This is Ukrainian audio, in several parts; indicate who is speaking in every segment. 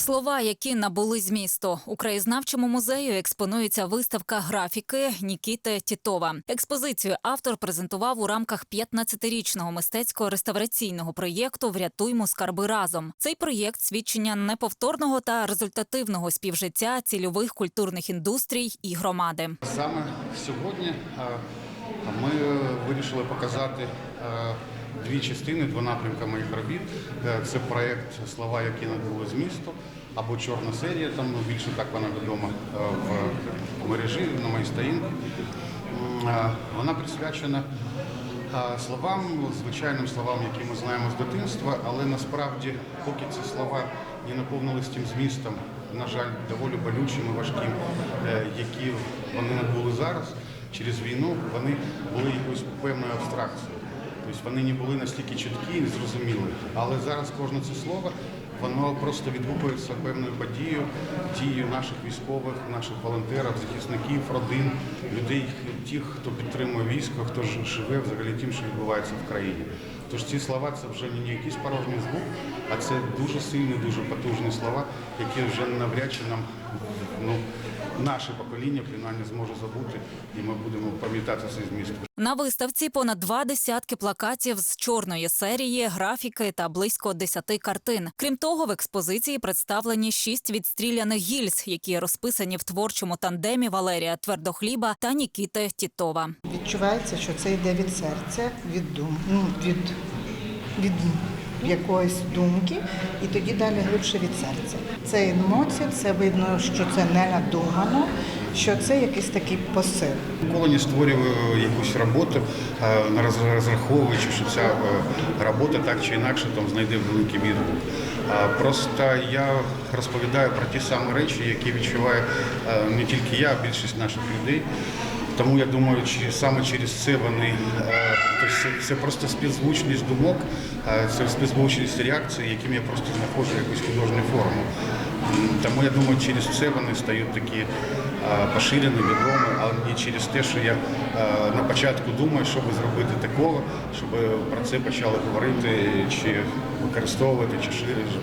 Speaker 1: Слова, які набули змісту у краєзнавчому музею, експонується виставка графіки Нікіти Тітова. Експозицію автор презентував у рамках 15-річного мистецького реставраційного проєкту Врятуймо скарби разом. Цей проєкт свідчення неповторного та результативного співжиття цільових культурних індустрій і громади.
Speaker 2: Саме сьогодні е, ми вирішили показати е, дві частини, два напрямки моїх робіт. Е, Це проєкт Слова, які набули з місту або Чорна серія, там ну, більше так вона відома е, в мережі на моїй сторінці. Е, Вона присвячена словам, звичайним словам, які ми знаємо з дитинства, але насправді, поки ці слова не наповнились тим змістом, на жаль, доволі болючим і важким, які вони набули зараз через війну, вони були якоюсь певною абстракцією. Тобто вони не були настільки чіткі і зрозумілі. Але зараз кожне це слово воно просто відгукується певною подією, дією наших військових, наших волонтерів, захисників, родин, людей, тих, хто підтримує військо, хто живе взагалі тим, що відбувається в країні. Тож ці слова це вже не якийсь порожній звук, а це дуже сильні, дуже потужні слова, які вже навряд чи нам ну, наше покоління принаймні зможе забути, і ми будемо пам'ятати цей зміст.
Speaker 1: На виставці понад два десятки плакатів з чорної серії, графіки та близько десяти картин. Крім того, в експозиції представлені шість відстріляних гільз, які розписані в творчому тандемі Валерія Твердохліба та Нікіти Тітова.
Speaker 3: Відчувається, що це йде від серця, від дум, ну, від, від якоїсь думки, і тоді далі глибше від серця. Це емоція, це видно, що це не надумано, що це якийсь такий посил.
Speaker 2: Ніколи не створюю якусь роботу, е, розраховуючи, що ця е, робота так чи інакше там знайде великий відгук. Просто я розповідаю про ті самі речі, які відчуває е, не тільки я, а більшість наших людей. Тому я думаю, чи саме через це вони е, це, це просто співзвучність думок, е, це співзвучність реакції, яким я просто знаходжу якусь художню форму. Тому я думаю, через це вони стають такі е, поширені, відомі, але не через те, що я е, на початку думаю, що би зробити такого, щоб про це почали говорити, чи використовувати, чи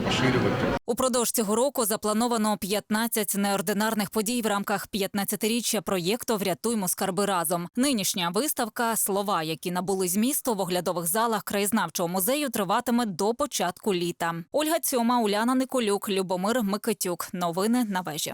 Speaker 2: поширювати.
Speaker 1: Упродовж цього року заплановано 15 неординарних подій в рамках 15-річчя проєкту Врятуймо скарби разом. Нинішня виставка Слова, які набули змісту в оглядових залах краєзнавчого музею, триватиме до початку літа. Ольга Цьома, Уляна Николюк, Любомир Микитюк. Новини на вежі.